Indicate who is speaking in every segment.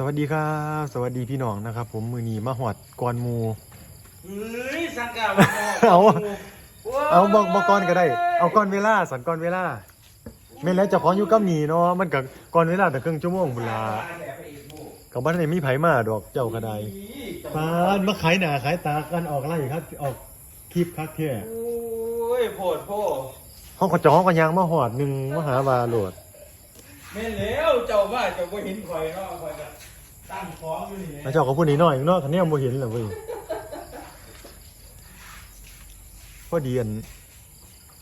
Speaker 1: สวัสดีครับ สวัสดีพี่น้องนะครับ ผมมือนีมาหอดกอนหมู
Speaker 2: เฮ้ยสังกัด
Speaker 1: เอา เอาบอกบอกก่อนก็ได้ เอาก่อนเวลาสันก่อนเวลาแม่นแล้วเจะของอยู่กับหนีเนาะมันกับก่อนเวลาแต่ครึ่งชั่วโมงบุลากับบ้านไหนมีไผมาดอกเจ้าก็ได้ปานมาขายหน้าขายตากันออกอะไรครับ ออกคลิปคักแท้
Speaker 2: โอ้ยโพดโพด
Speaker 1: ห้องกระจองก็ยังมาหอดหนึ่งมาหาวาโหลด
Speaker 2: แม่นแล้วเจ้าว่าเจ้าก็เห็นข่อยเนาะข่อยก็ ตั้งของอยู่นี่แห
Speaker 1: ล้ว
Speaker 2: ละ
Speaker 1: เจ้าก็พูดนิดหน่อยเนาะคันนี้บ่เห็นเลยเว้ยพอดีอัน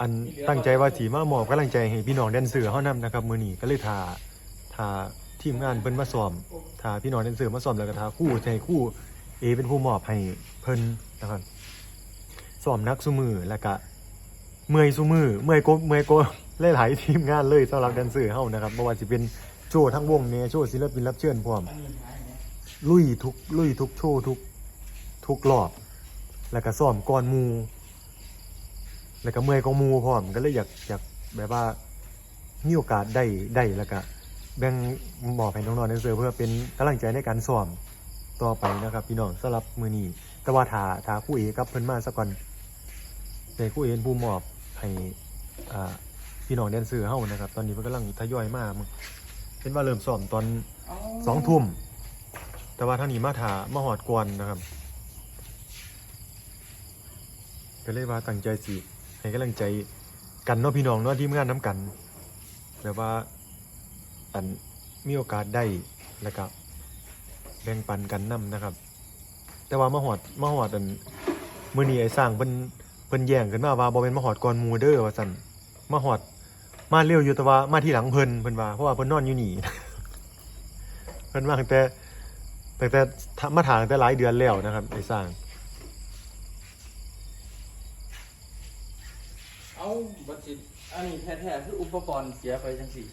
Speaker 1: อันตั้งใจว่าสีมาหมอบกำลังใจให้พี่น้องแดนเซอร์เฮานํนะครับมื้อนี้ก็เลยทาทาทีมงานเพิ่นมาซ้อมทาพี่น้องแดนเซอมาซ้อมแล้วก็ทาคู่ให้คู่เอเป็นผู้มอบให้เพิ่นนะครับซ้อมนักซุมือแล้วก็เมื่อยซุมือเมื่อยโกเมื่อยโกหลายๆทีมงานเลยสำหรับแดนเซอเฮานะครับบ่ว่าสิเป็นโชว์ทั้งวงเนี่ยโชว์ศิลปินรับเชิญพร้อม ลุยทุกลุยทุกโชว์ทุกทุกรอบ แล้วก็ซ้อมก่อนมู แล้วก็เมื่อยกองมูพร้อมก็เลยอยากอยากแบบว่ามีโอกาสได้ได้แล้วก็แบ่งบอกให้น้องๆในเซอร์เพื่อเป็นกำลังใจในการซ้อมต่อไปนะครับ พี่น้องสำหรับมือนี้แต่ว่าถาถาคู่เอกับเพิ่นมาสักก่อนในคู่เอ็นผู้มอบให้อ่าพี่น้องแดนเซอร์เฮานะครับ ตอนนี้เพิ่นกำลังทยอยมามึงเห็นว่าเริ่มซ้อมตอนสองทุ่ม แต่ว่าท่านี้มาถามาหอดกวนนะครับก็เลยว่าตั้งใจสิให้กำลังใจกันเนาะพี่น้องเนาะทีมงานน้ำกันแบบว่าอันมีโอกาสได้แล้วก็แบ่งปันกันนํนะครับ แต่ว่ามาหอดมาหอดอันมื้อนี้ไอ้สร้างเพิ่นเพิ่นแย่งขึ้นมาว่าบ่เป็นมาหอดก่อนมูเด้อว่าซั่นมาหอดมาเร็วอยู่แต่ว่ามาที่หลังเพิ่นเพิ่นว่าเพราะว่าเพิ่นนอนอยู่นี่เพิ่นมาแต่ แต่แต่มาถางแต่หลายเดือนแล้วนะครับไอ้สร้าง
Speaker 2: เอาบัตรสิอันนี้แท้ๆคืออุปกรณ์เสียไปจังสี่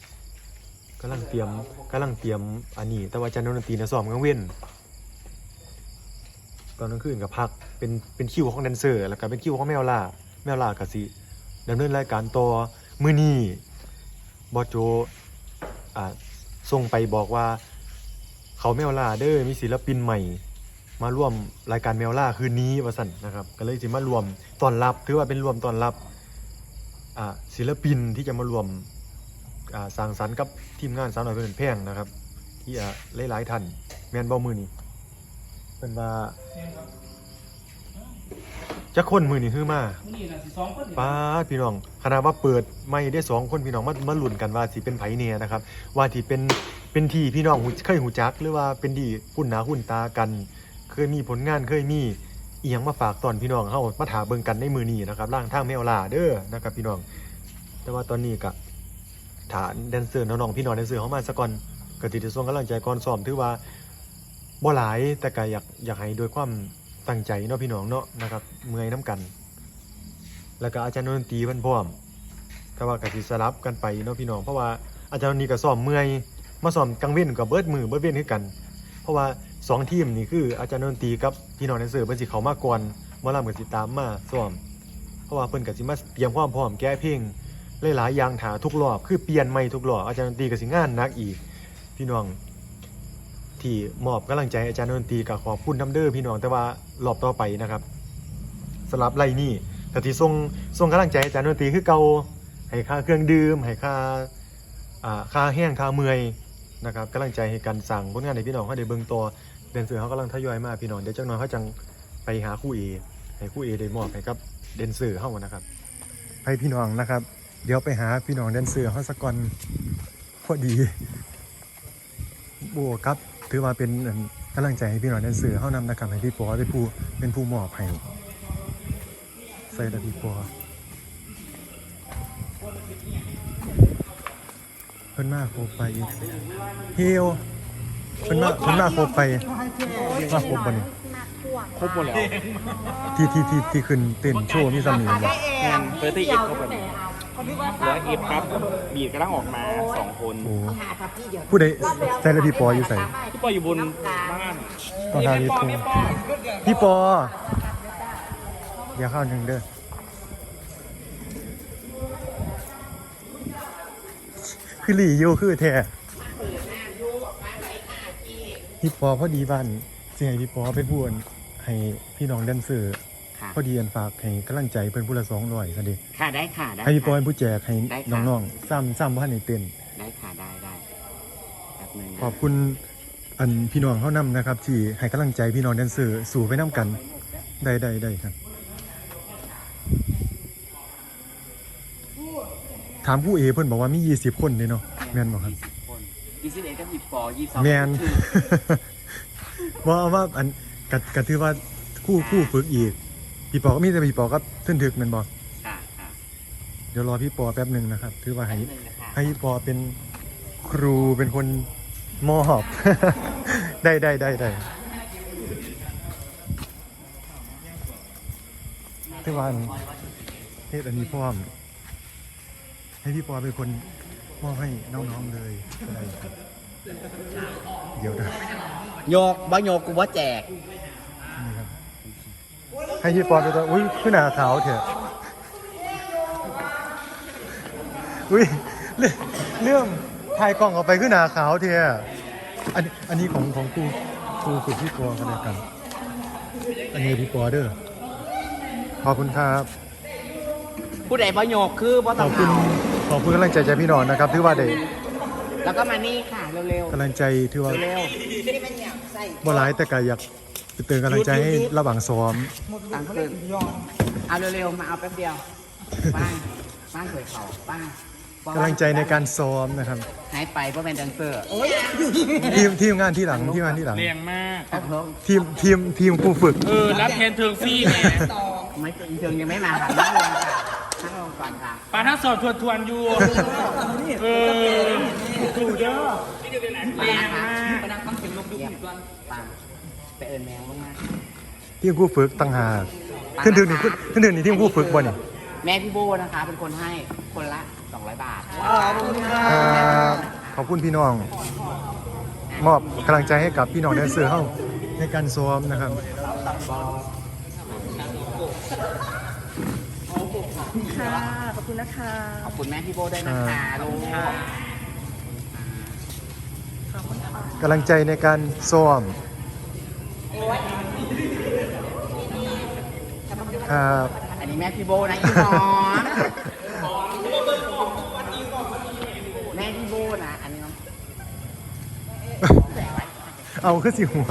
Speaker 1: กำลังเตรียมกำลังเตรียมอันนี้ แต่ว่าอาจารย์ดนตรีนะซ้อมกลางเว้นตอนกลางคืนกับพักเป็นเป็นคิวของแดนเซอร์ แล้วก็เป็นคิวของแมวล่าแมวล่ากับสิดำเนินรายการต่อมือนี้บอสโจอ่าส่งไปบอกว่า เขาแมวล่าเด้อมีศิลปินใหม่ มาร่วมรายการแมวล่าคืนนี้ว่าสั่นนะครับ ก็เลยจะมารวมตอนรับถือว่าเป็นรวมตอนรับศิลปินที่จะมารวมสร้างสรรค์กับทีมงานสาวน้อยเป็นแพงนะครับ ที่อ่าหลายๆท่านแมนบอมือนี่เป็นว่า จะคนมือนี่คือมา
Speaker 2: นี่น่ะสิสองคนนี่
Speaker 1: ป้าดพี่น้องขนาดว่าเปิดไม่ได้สองคนพี่น้องมามาลุ้นกันว่าสิเป็นไผเนี่ยนะครับ ว่าที่เป็นเป็นที่พี่น้องหูเคยหูจัก หรือว่าเป็นที่หุ่นหนาหุ่นตากัน เคยมีผลงานเคยมีอีหยังมาฝากตอนพี่น้องเฮามาถาเบิ่งกันในมือนี้นะครับร่างทางแมวลาเด้อนะครับพี่น้อง แต่ว่าตอนนี้ก็ฐานแดนเซอร์น้องๆพี่น้องแดนเซอร์เขามาสะก่อนก็ติดส่งกำลังใจก่อนซ้อมถือว่าบ่หลายแต่ก็อยากอยากให้ด้วยความ ตั้งใจเนาะพี่น้องเนาะนะครับเมื่อยน้ำกัน แล้วก็อาจารย์ดนตรีเพิ่นพร้อมแต่ว่ากสิสลับกันไปเนาะพี่น้องเพราะว่าอาจารย์นี่ก็ซ้อมเมื่อยมาซ้อมกลางเว้นกับเบิดมือเบิดเว้นคือกัน เพราะว่าสองทีมนี่คืออาจารย์ดนตรีกับพี่น้องแดนเซอเพิ่นสิเขามาก่อนมอลำก็สิตามมาซ้อม เพราะว่าเพิ่นก็สิมาเตรียมความพร้อมแก้เพลงหลายๆอย่างถาทุกรอบคือเปลี่ยนใหม่ทุกรอบอาจารย์ดนตรีกับสิงานนักอีกพี่น้อง ที่มอบกำลังใจอาจารย์ดนตรีกับขอบคุณน้ำเด้อพี่น้องแต่ว่ารอบต่อไปนะครับสำหรับไรนี่แต่ที่ส่งส่งกำลังใจอาจารย์ดนตรีคือเกาให้ค่าเครื่องดื่มให้ค่าค่าแห้งค่าเมื่อยนะครับกำลังใจให้กันสั่งผลงานในพี่น้องเขาได้เบิ่งตัวเดนเซอร์เขากำลังทยอยมาพี่น้องเดี๋ยวจักหน้อยเขาจังไปหาคู่เอให้คู่เอได้มอบให้กับเดนเซอร์เขานะครับให้พี่น้องนะครับ เดี๋ยวไปหาพี่น้องแดนเซอร์เขาสักก่อนพอดีบวกครับ ถือว่าเป็นอันกำลังใจให้พี่น้องแดนเซอร์เขานำนะครับให้พี่ปอเป็นผู้เป็นผู้มอบให้ใส่ตะพี่ปอเพิ่นมาโคบไปเฮียวเพิ่นมาเพิ่นมาโคบไปมาโคบบ่นี่
Speaker 3: ครบหมดแล้ว
Speaker 1: ที่ที่ที่ที่ขึ้นเต้นโชว์มีสำนีบ่
Speaker 3: งานเฟอร์ตี้อีฟครบหมด แล้วอีฟครับ บีดกำลังออกมาสองคน
Speaker 1: โอ้ผู้ใดใส่ตะพี่ปออยู่ใส่
Speaker 3: พี่ปอยอยู่บนบ้าน
Speaker 1: ตอนทางนี้
Speaker 3: พี่ปอ
Speaker 1: ปู
Speaker 3: พี่ปอ
Speaker 1: พี่ปออย่าเข้าหนึ่งเด้อคือหลี่อยู่คือแท้พี่ปอพอดีบ้านสิให้พี่ปอเป็นผู้อันให้พี่น้องแดนเซอร์
Speaker 3: ค่ะ
Speaker 1: พอดีอันฝากให้กำลังใจเพิ่นผู้ละ200ซะดิ
Speaker 3: ค่ะได้ค่ะได้
Speaker 1: ให้พี่ปอ
Speaker 3: ค่ะ
Speaker 1: เป็นผู้แจกให้
Speaker 3: ได้ค่ะ
Speaker 1: น้องๆซ้ำซ้ำบ่ทันได้เต้น
Speaker 3: ได้ค่ะได้ได้แป๊บนึงนะ
Speaker 1: ขอบคุณอันพี่น้องเฮานำนะครับ ที่ให้กำลังใจพี่น้องแดนเซอร์สู่ไปนํกัน ได้ได้ได้ครับ ถามผู้เอเพิ่นบอกว่ามี 20 คนเด้เนาะแม่นบ่ครับ
Speaker 3: ยี่สิบคนยี่สิบเอ็ดกับยี่สิบปอยี่สิบสอง
Speaker 1: แมนว่าว่าอันกักถือว่าคู่คู่ฝึกอีก พี่ปอก็มีแต่พี่ปอก็ทึ่นถึกแมันบอก
Speaker 3: ค่ะค่ะ
Speaker 1: เดี๋ยวรอพี่ปอแป๊บหนึ่งนะครับ ถือว่าให้
Speaker 3: แป๊บนึงนะคะ
Speaker 1: ให้พี่ปอเป็นครูเป็นคนมอบ ได้ได้ได้ได้ถือว่าอันเฮ็ดอันนี้พร้อม ให้พี่ปอเป็นคนมอบให้น้องๆเลยก็ได้ครับเดี๋ยวนะ
Speaker 3: โยกบ่โยกกูบ่แจก
Speaker 1: นี่ครับ ให้พี่ปอนไปตัวอุ้ยขึ้นหนาขาวเถอะอุ้ยเรื่องเรื่องถ่ายกล้องออกไปขึ้นหนาขาวเถอะอันอันนี้ของของครูครูฝึกพี่ปอกันเลยกัน อันนี้พี่ปอเด้อขอบคุณครับ
Speaker 3: ผู้ใดบ่โยกคือบ่
Speaker 1: ข
Speaker 3: ต้อ
Speaker 1: องบคุณ
Speaker 3: เอา
Speaker 1: ขอบคุณกำลังใจจากพี่น้องนะครับถือว่าได้
Speaker 3: แล้วก็มานี่ค่ะเร็ว
Speaker 1: กำลังใจถือว่า
Speaker 3: ๆเร็ว
Speaker 1: บ่หลายแต่ก็อยาก เตือนกำลังใจให้ระหว่างซ้อม
Speaker 3: ๆตังคืนเอาเร็วๆมาเอาแป๊บเดียวป้างป้างเคยเขาป้าง
Speaker 1: กำลังใจในการซ้อมนะครับ
Speaker 3: หายไปเพราะเป็นแดนเซอร์
Speaker 1: ทีมทีมงานที่หลังทีมงานที่หลัง
Speaker 4: แรงมาก
Speaker 3: ครับผม
Speaker 1: ทีมทีมทีมครูฝึก
Speaker 4: เออรับแทนเทิงฟรีเนี่ย
Speaker 3: ไม่เชิงยังไม่มาค่ะนั่งลงค่ะนั่งลงก่อนค่ะ
Speaker 4: ปลาทั้งสอบทวนทวนๆอยู่เออถูกเด้อ
Speaker 3: แรงมากไปนั่งฟังเสียงลมดูอีกก่อนปัง ไปเอิญแมวลงมา
Speaker 1: ทีมครูฝึกต่างหากขึ้นถึงนี่ขึ้นถึงนี่ทีมครูฝึกบ่นี่
Speaker 3: แม่พี่โบนะคะ เป็นคนให้คนละ 200 บาท
Speaker 1: ครับขอบคุณพี่น้อง มอบกำลังใจให้กับพี่น้องแดนเซอร์เฮาในการซ้อมนะครับ
Speaker 5: ค่ะ ขอบคุณนะคะ
Speaker 3: ขอบคุณแม่พี่โบด้วยนะคะลุงค่ะ
Speaker 1: กำลังใจในการซ้อม ครับ
Speaker 3: อันนี้แม่พี่โบนะอีหมอนแม่พี่โบนะอันนี้น้อง
Speaker 1: เอาขึ้นสิหัว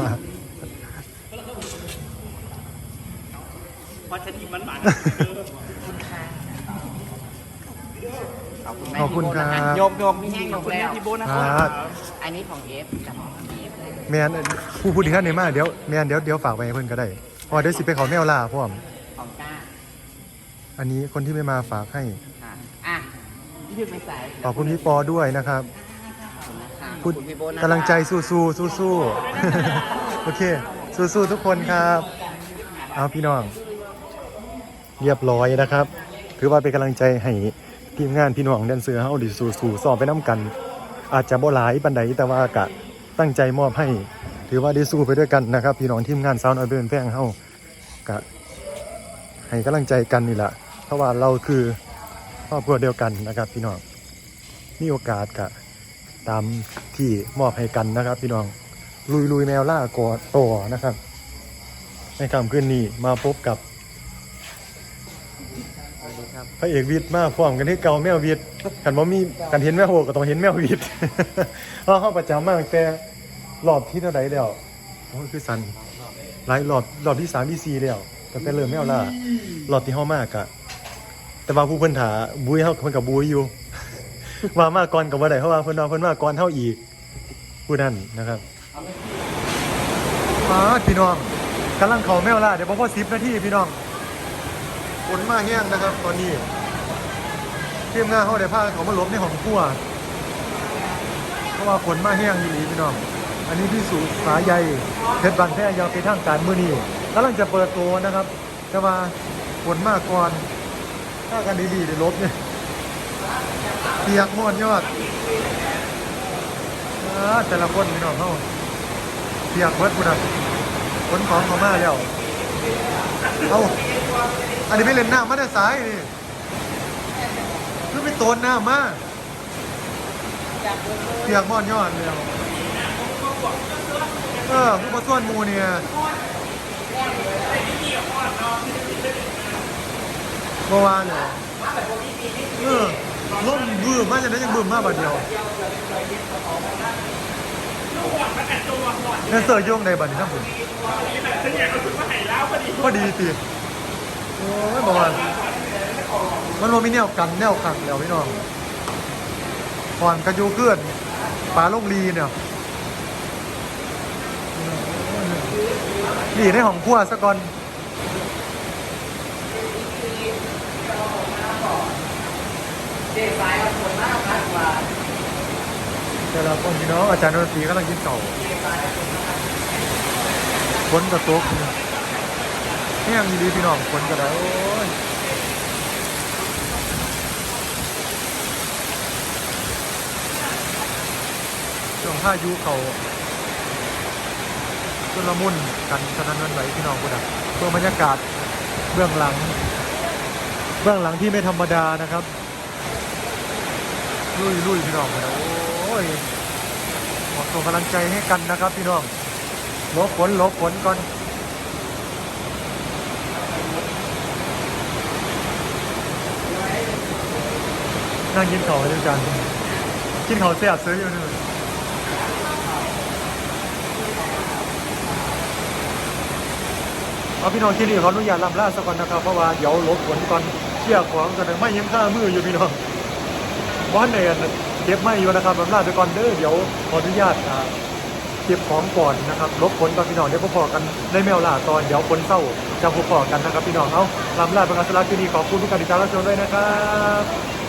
Speaker 4: เพราะฉันยิ้มมันหวาน
Speaker 3: ขอบคุณแม่
Speaker 1: ขอบคุณ
Speaker 3: พี่โบนะ
Speaker 1: ครั
Speaker 3: คะ
Speaker 1: บ
Speaker 3: โยกโยกมีแห้งโยกแล้ว
Speaker 4: พี่โบนะ
Speaker 1: ค
Speaker 4: ค
Speaker 1: รั
Speaker 4: รับ
Speaker 1: บ
Speaker 3: อันนี้ของเอฟกับของเอฟ
Speaker 1: แมนผู้พูดถึงท่านนี้มาเดี๋ยวแมนเดี๋ยวเดี๋ยวฝากไปให้เพื่อนก็ได้เพราะว่าเดี๋ยวสิไปเขาแมวล่าพร้อม
Speaker 3: ของก้า
Speaker 1: อันนี้คนที่ไม่มาฝากให้
Speaker 3: ค่ะอะพี่ดึกไม่ใส่
Speaker 1: ขอบคุณพี่ปอด้วยนะครับ
Speaker 3: ขอบ
Speaker 1: พูด
Speaker 3: คุณพี่โบนะ
Speaker 1: กำลังใจสู้สู้สู้สู้ๆ โอเค สู้สู้ๆทุกคนครับ เอาพี่น้อง เรียบร้อยนะครับ ถือว่าเป็นกำลังใจให้ทีมงานพี่น้องแดนเซอร์เฮาดิสู้สู้สอบไปน้ำกัน อาจจะบ่หลายปันใดแต่ว่ากะตั้งใจมอบให้ ถือว่าได้สู้ไปด้วยกันนะครับ พี่น้องทีมงานซาวน์อเบิร์นแพงเฮากะ ให้กำลังใจกันนี่แหละเพราะว่าเราคือครอบครัวเดียวกันนะครับ พี่น้องมีโอกาสกะตามที่มอบให้กันนะครับ พี่น้องลุยลุยแมวล่ากอดต่อนะครับ ในคำคืนนี้มาพบกับพระเอกวิทย์มาพร้อมกันที่เก่าแมววิทย์กันว่ามีกันเห็นแมวโหก็ต้องเห็นแมววิทย์เพราเขาประจำมากแต่รอบที่เท่าไหร่แล้วโอ้คือสันหลายรอบรอบที่สามที่สี่แล้ว ต่เป็นเริ่มแมวล่ารอบที่เขามากอะแต่ว่าผู้เพิ่นถาบุยเขาเพิ่นกับบุยอยู่ ว่ามาก่อนกับว่าใดเพราะว่าเพิ่นว่าเพิ่นมาก่อนเท่าอีกผู้นั้นนะครับมาพี่น้องกำลังเขาแมวล่าเดี๋ยวพอสิบนาทีพี่น้องฝนมาแห้งนะครับ ตอนนี้ทีมงานเขาได้พาเขามาหลบในห้องครัวเพราะว่าฝนมาแห้งอยู่ดีพี่น้อง อันนี้พี่สุสาใยเพชรบางแพร่ยาวไปทางการมือนี้ กำลังจะเปิดตัวนะครับแต่ว่าฝนมาก่อน ถ้ากันดีๆเดี๋ยวลบเนี่ยเปียกมวนยอดอ่าแต่ละคนพี่น้องเขาเปียกเบิดพุ่นะขนของเขามาแล้วเอาอันนี้ไม่เล่นหน้ำมาได้สายนี่คือไปโตนน้ำมาเปียกมอนยอดเลยเอาเออผู้มาส่วนมูเนี่ย เมื่าเนี่ยเออล่มบืมมาจะได้ยังบืมมากกว่าเดียวเนี่ยเสือโยงในบัดนี้ครับผมพอดีตีโอ้ยบอกว่ามันโมมีแนวกันแนวขังแล้วพี่น้องก่อนกระยูเกลื่อนปลาลงลีเนี่ยหลีในของขั้วซะก่อน เดี๋ยวเราคนพี่น้องอาจารย์ดนตรีกำลังกินเก่าฝนกระตกแห้งดีพี่น้องฝนกระไดโอ้ยช่วงพายุเขาชุลมุนกันสนันหวันไหวพี่น้องกูดักตัวบรรยากาศเบื้องหลัง เบื้องหลังที่ไม่ธรรมดานะครับ ลุยลุยพี่น้องโอ้ยขอส่งกำลังใจให้กันนะครับพี่น้องลบฝนลบฝนก่อนนั่งกินข้าวด้วยกันกินข้าวเสียบซื้ออยู่นี่เอาพี่น้องที่นี่ขออนุญาตลำลาสักก่อนนะครับเพราะว่าเดี๋ยวลบฝนก่อนเชี่ยของกันไม่ยังข้ามืออยู่พี่น้อง บ้านเนเก็บไม่อยู่นะครับลำลาไปก่อนเด้อเดี๋ยวขออนุญาตเก็บของก่อนนะครับลบผลก่อนพี่น้องเดี๋ยวพบกันในแมวล่าตอนเดี๋ยวคนเศร้าจะพบกันนะครับพี่น้องเอาลำลาเป็นการสลับที่นี่ขอบคุณทุกการติดตามรับชมด้วยนะครับ